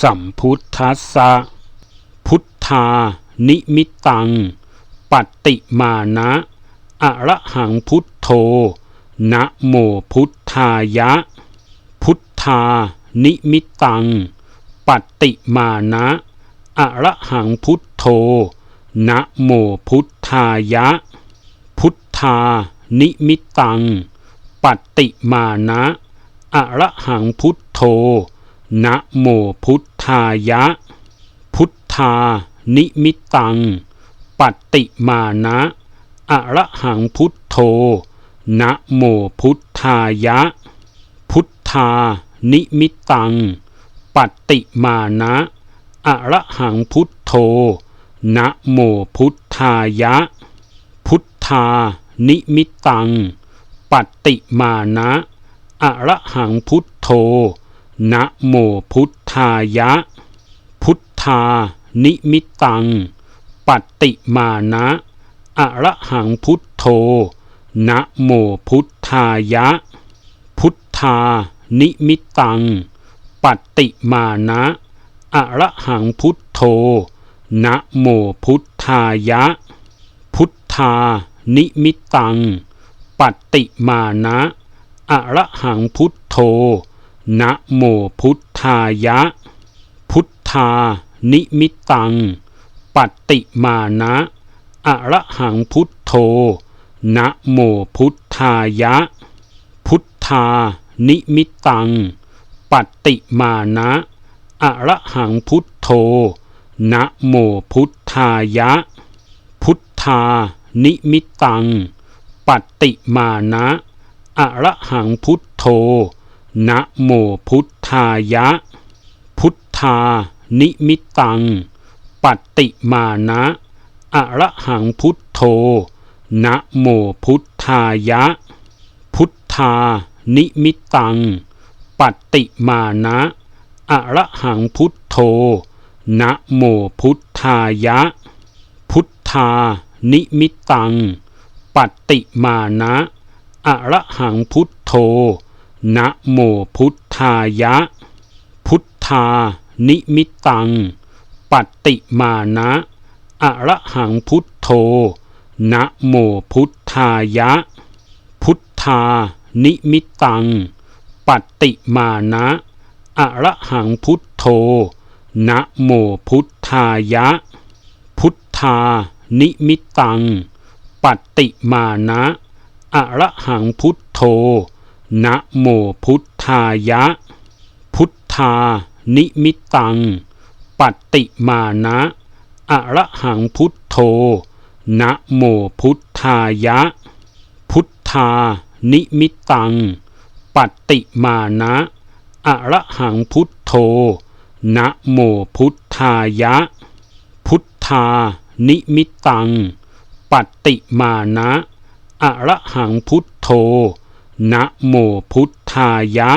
สัมพุทธัสสะพุทธา นิมิตังปัตติมานะอะระหังพุทโธนะโมพุทธายะ พุทธา นิมิตังปัตติมานะอะระหังพุทโธนะโมพุทธายะ พุทธา นิมิตังปัตติมานะอะระหังพุทโธ นะโมพุทธายะ พุทธา นิมิตังปัตติมานะอะระหังพุทโธ นะโมพุทธายะ พุทธา นิมิตังปัตติมานะอะระหังพุทโธ นะโมพุทธายะ พุทธา นิมิตังปัตติมานะอะระหังพุทโธ นะโมพุทธายะ พุทธา นิมิตังปัตติมานะอะระหังพุทโธนะโมพุทธายะ พุทธา นิมิตังปัตติมานะอะระหังพุทโธนะโมพุทธายะ พุทธา นิมิตังปัตติมานะอะระหังพุทโธ นะโมพุทธายะ พุทธา นิมิตังปัตติมานะอะระหังพุทโธนะโมพุทธายะ พุทธา นิมิตังปัตติมานะอะระหังพุทโธนะโมพุทธายะ พุทธา นิมิตังปัตติมานะอะระหังพุทโธ นะโมพุทธายะ พุทธา นิมิตังปัตติมานะอะระหังพุทโธนะโมพุทธายะ พุทธา นิมิตังปัตติมานะอะระหังพุทโธนะโมพุทธายะ พุทธา นิมิตังปัตติมานะอะระหังพุทโธ นะโมพุทธายะ พุทธา นิมิตังปัตติมานะอะระหังพุทโธนะโมพุทธายะ พุทธา นิมิตังปัตติมานะอะระหังพุทโธนะโมพุทธายะ พุทธา นิมิตังปัตติมานะอะระหังพุทโธ นะโมพุทธายะ พุทธา นิมิตังปัตติมานะอะระหังพุทโธ นะโมพุทธายะ พุทธา นิมิตังปัตติมานะอะระหังพุทโธ นะโมพุทธายะ พุทธา นิมิตังปัตติมานะอะระหังพุทโธ นะโมพุทธายะ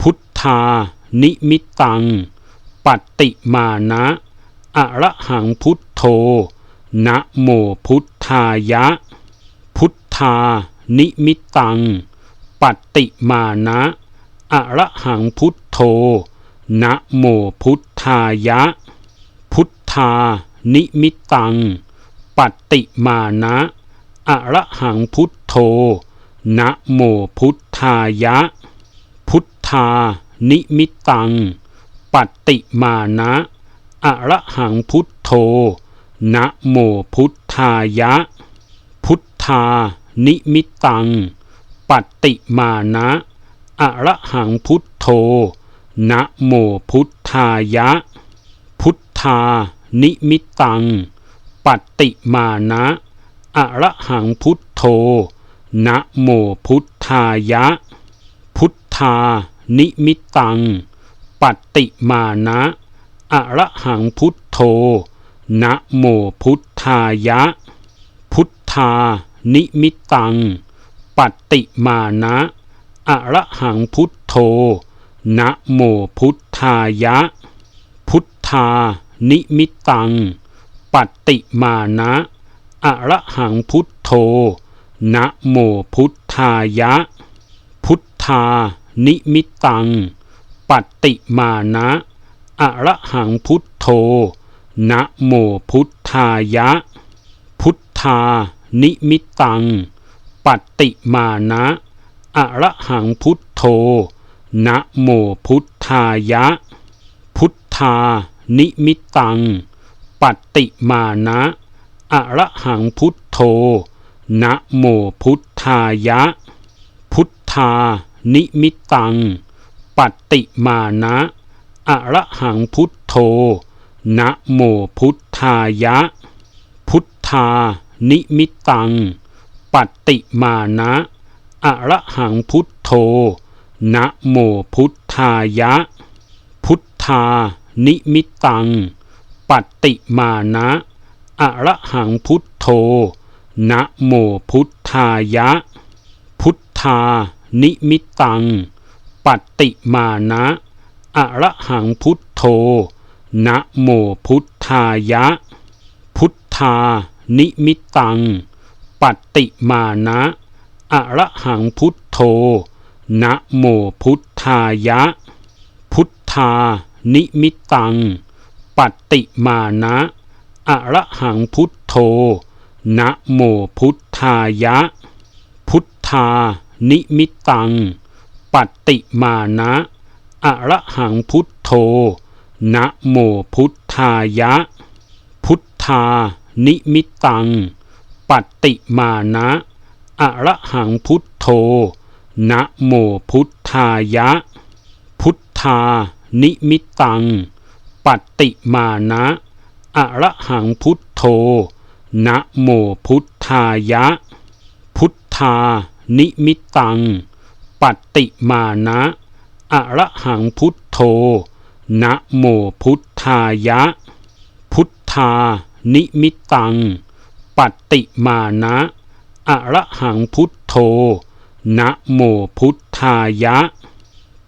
พุทธา นิมิตังปัตติมานะอะระหังพุทโธนะโมพุทธายะ พุทธา นิมิตังปัตติมานะอะระหังพุทโธนะโมพุทธายะ พุทธา นิมิตังปัตติมานะอะระหังพุทโธ นะโมพุทธายะ พุทธา นิมิตังปัตติมานะอะระหังพุทโธนะโมพุทธายะ พุทธา นิมิตังปัตติมานะอะระหังพุทโธนะโมพุทธายะ พุทธา นิมิตังปัตติมานะอะระหังพุทโธ นะโมพุทธายะ พุทธา นิมิตังปัตติมานะอะระหังพุทโธนะโมพุทธายะ พุทธา นิมิตังปัตติมานะอะระหังพุทโธนะโมพุทธายะ พุทธา นิมิตังปัตติมานะอะระหังพุทโธ นะโมพุทธายะ พุทธา นิมิตังปัตติมานะอะระหังพุทโธนะโมพุทธายะ พุทธา นิมิตังปัตติมานะอะระหังพุทโธนะโมพุทธายะ พุทธา นิมิตังปัตติมานะอะระหังพุทโธ นะโมพุทธายะ พุทธา นิมิตังปัตติมานะอะระหังพุทโธ นะโมพุทธายะ พุทธา นิมิตังปัตติมานะอะระหังพุทโธ นะโมพุทธายะ พุทธา นิมิตังปัตติมานะอะระหังพุทโธ นะโมพุทธายะ พุทธา นิมิตังปัตติมานะอะระหังพุทโธนะโมพุทธายะ พุทธา นิมิตังปัตติมานะอะระหังพุทโธนะโมพุทธายะ พุทธา นิมิตังปัตติมานะอะระหังพุทโธ นะโมพุทธายะ พุทธา นิมิตังปัตติมานะอะระหังพุทโธนะโมพุทธายะ พุทธา นิมิตังปัตติมานะอะระหังพุทโธนะโมพุทธายะ พุทธา นิมิตังปัตติมานะอะระหังพุทโธ นะโมพุทธายะ พุทธา นิมิตังปัตติมานะอะระหังพุทโธนะโมพุทธายะ พุทธา นิมิตังปัตติมานะอะระหังพุทโธนะโมพุทธายะ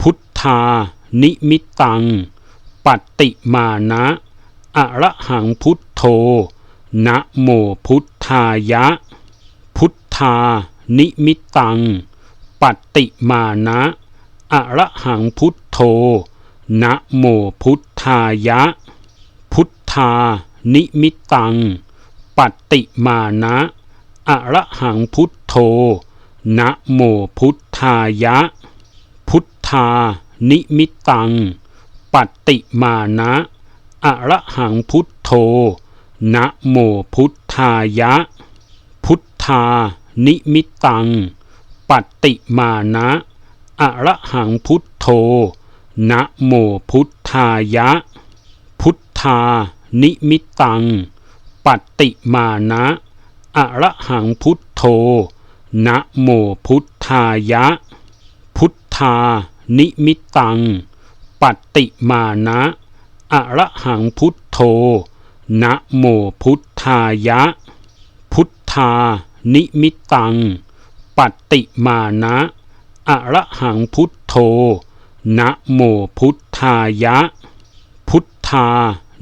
พุทธา นิมิตังปัตติมานะอะระหังพุทโธ นะโมพุทธายะ พุทธา นิมิตังปัตติมานะอะระหังพุทโธนะโมพุทธายะ พุทธา นิมิตังปัตติมานะอะระหังพุทโธนะโมพุทธายะ พุทธา นิมิตังปัตติมานะอะระหังพุทโธ นะโมพุทธายะ พุทธา นิมิตังปัตติมานะอะระหังพุทโธ นะโมพุทธายะ พุทธา นิมิตังปัตติมานะอะระหังพุทโธ นะโมพุทธายะ พุทธา นิมิตังปัตติมานะอะระหังพุทโธ นะโมพุทธายะ พุทธา นิมิตังปัตติมานะอะระหังพุทโธนะโมพุทธายะ พุทธา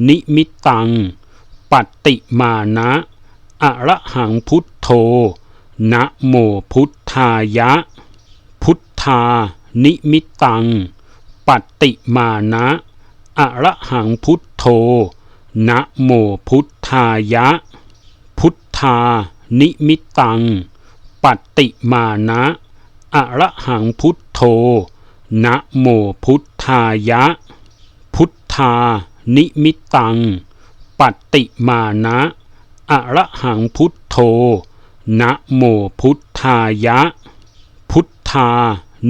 นิมิตังปัตติมานะอะระหังพุทโธนะโมพุทธายะ พุทธา นิมิตังปัตติมานะอะระหังพุทโธ นะโมพุทธายะ พุทธา นิมิตังปัตติมานะอะระหังพุทโธนะโมพุทธายะ พุทธา นิมิตังปัตติมานะอะระหังพุทโธนะโมพุทธายะ พุทธา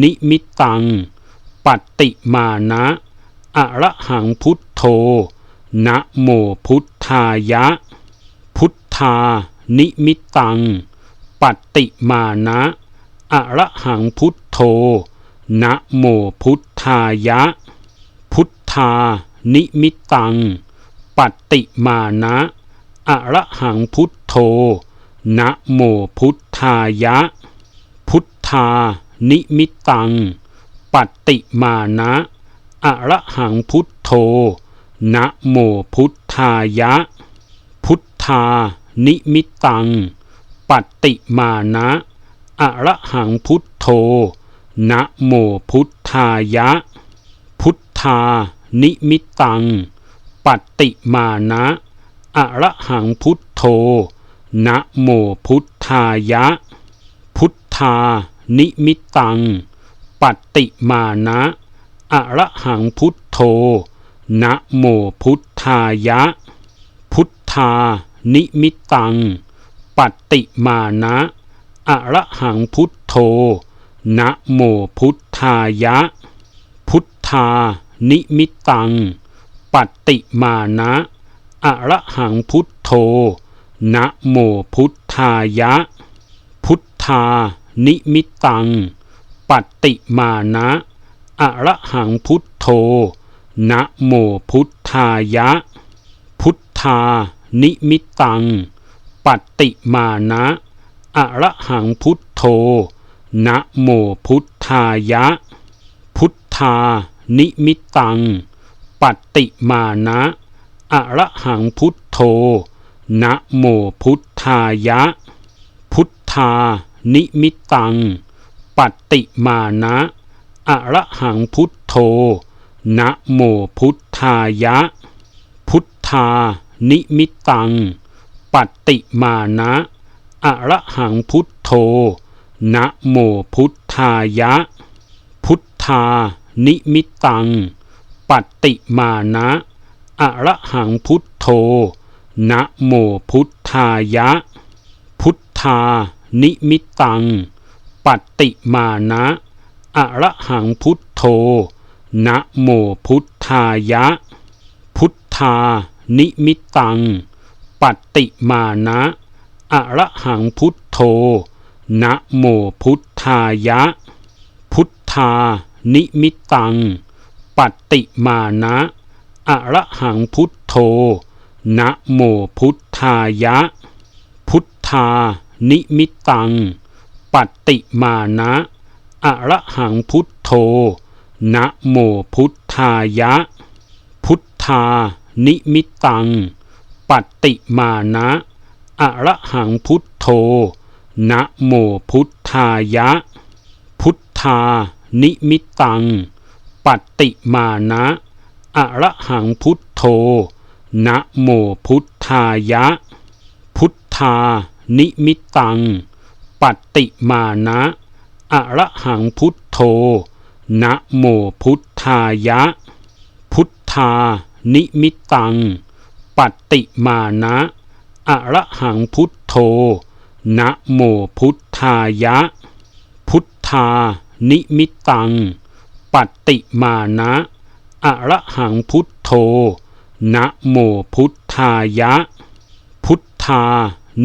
นิมิตังปัตติมานะอะระหังพุทโธ นะโมพุทธายะ พุทธา นิมิตังปัตติมานะอะระหังพุทโธนะโมพุทธายะ พุทธา นิมิตังปัตติมานะอะระหังพุทโธนะโมพุทธายะ พุทธา นิมิตังปัตติมานะอะระหังพุทโธ นะโมพุทธายะ พุทธา นิมิตังปัตติมานะอะระหังพุทโธนะโมพุทธายะ พุทธา นิมิตังปัตติมานะอะระหังพุทโธนะโมพุทธายะ พุทธา นิมิตังปัตติมานะอะระหังพุทโธ นะโมพุทธายะ พุทธา นิมิตังปัตติมานะอะระหังพุทโธ นะโมพุทธายะ พุทธา นิมิตังปัตติมานะอะระหังพุทโธ นะโมพุทธายะ พุทธา นิมิตังปัตติมานะอะระหังพุทโธ นะโมพุทธายะ พุทธา นิมิตังปัตติมานะอะระหังพุทโธนะโมพุทธายะ พุทธา นิมิตังปัตติมานะอะระหังพุทโธนะโมพุทธายะ พุทธา นิมิตังปัตติมานะอะระหังพุทโธ นะโมพุทธายะ พุทธา นิมิตังปัตติมานะอะระหังพุทโธนะโมพุทธายะ พุทธา นิมิตังปัตติมานะอะระหังพุทโธนะโมพุทธายะ พุทธา นิมิตังปัตติมานะอะระหังพุทโธ นะโมพุทธายะ พุทธา นิมิตังปัตติมานะอะระหังพุทโธนะโมพุทธายะ พุทธา นิมิตังปัตติมานะอะระหังพุทโธนะโมพุทธายะ พุทธา นิมิตังปัตติมานะอะระหังพุทโธ นะโมพุทธายะ พุทธา นิมิตังปัตติมานะอะระหังพุทโธนะโมพุทธายะ พุทธา นิมิตังปัตติมานะอะระหังพุทโธนะโมพุทธายะ พุทธา นิมิตังปัตติมานะอะระหังพุทโธ นะโมพุทธายะ พุทธา นิมิตังปัตติมานะอะระหังพุทโธ นะโมพุทธายะ พุทธา นิมิตังปัตติมานะอะระหังพุทโธ นะโมพุทธายะ พุทธา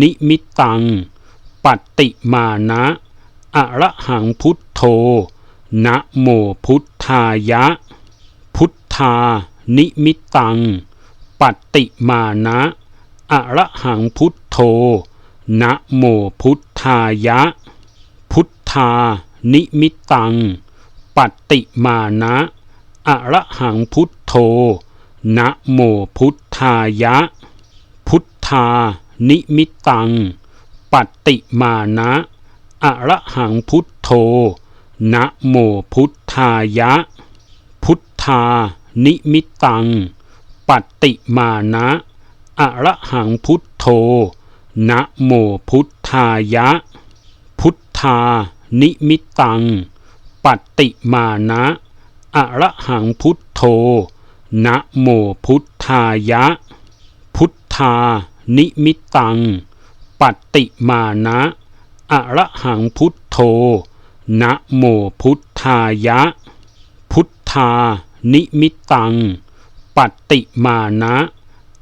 นิมิตังปัตติมานะอะระหังพุทโธ นะโมพุทธายะ พุทธา นิมิตังปัตติมานะอะระหังพุทโธนะโมพุทธายะ พุทธา นิมิตังปัตติมานะอะระหังพุทโธนะโมพุทธายะ พุทธา นิมิตังปัตติมานะอะระหังพุทโธ นะโมพุทธายะ พุทธา นิมิตตังปัตติมานะอะระหังพุทโธนะโมพุทธายะ พุทธา นิมิตตังปัตติมานะอะระหังพุทโธนะโมพุทธายะ พุทธา นิมิตตังปัตติมานะอะระหังพุทโธ นะโมพุทธายะ พุทธา นิมิตังปัตติมานะ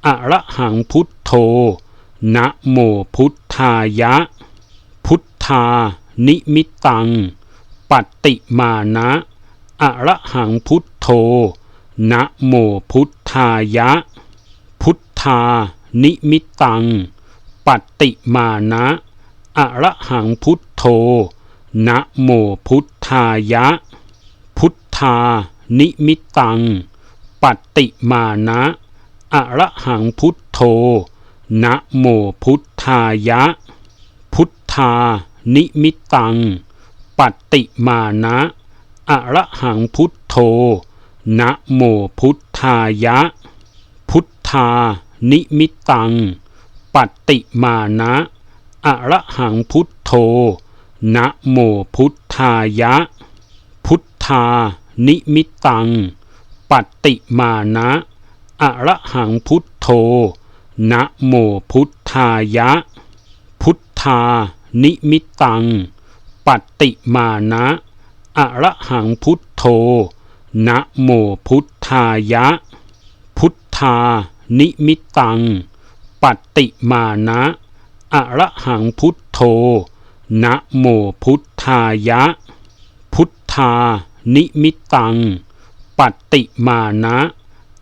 อะระหังพุทโธนะโมพุทธายะ พุทธา นิมิตังปัตติมานะอะระหังพุทโธนะโมพุทธายะ พุทธา นิมิตังปัตติมานะอะระหังพุทโธ นะโมพุทธายะ พุทธา นิมิตังปัตติมานะอะระหังพุทโธนะโมพุทธายะ พุทธา นิมิตังปัตติมานะอะระหังพุทโธนะโมพุทธายะ พุทธา นิมิตังปัตติมานะอะระหังพุทโธ นะโมพุทธายะ พุทธา นิมิตังปัตติมานะอะระหังพุทโธ นะโมพุทธายะ พุทธา นิมิตังปัตติมานะอะระหังพุทโธ นะโมพุทธายะ พุทธา นิมิตังปัตติมานะอะระหังพุทโธ นะโมพุทธายะ พุทธา นิมิตังปัตติมานะ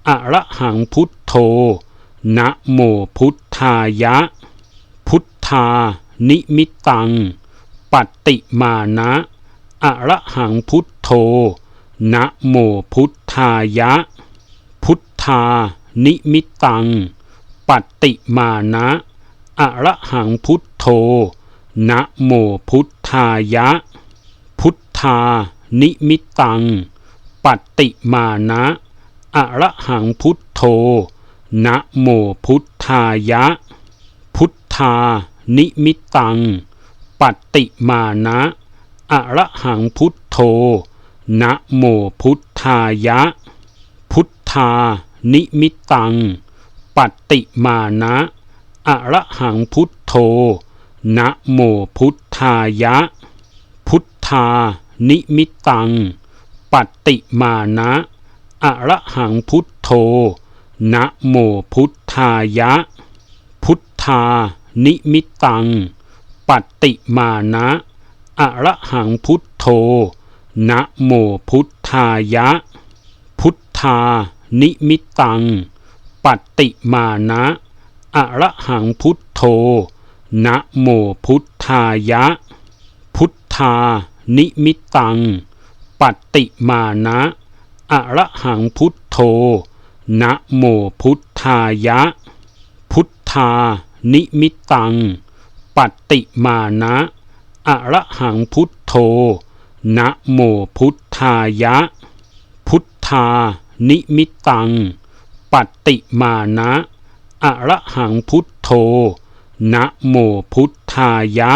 อะระหังพุทโธนะโมพุทธายะ พุทธา นิมิตังปัตติมานะอะระหังพุทโธนะโมพุทธายะ พุทธา นิมิตังปัตติมานะอะระหังพุทโธ นะโมพุทธายะ พุทธา นิมิตังปัตติมานะอะระหังพุทโธนะโมพุทธายะ พุทธา นิมิตังปัตติมานะอะระหังพุทโธนะโมพุทธายะ พุทธา นิมิตังปัตติมานะอะระหังพุทโธ นะโมพุทธายะ พุทธา นิมิตังปัตติมานะอะระหังพุทโธนะโมพุทธายะ พุทธา นิมิตังปัตติมานะอะระหังพุทโธนะโมพุทธายะ พุทธา นิมิตังปัตติมานะอะระหังพุทโธ นะโมพุทธายะ พุทธา นิมิตังปัตติมานะอะระหังพุทโธนะโมพุทธายะ พุทธา นิมิตังปัตติมานะอะระหังพุทโธนะโมพุทธายะ พุทธา นิมิตังปัตติมานะอะระหังพุทโธ นะโมพุทธายะ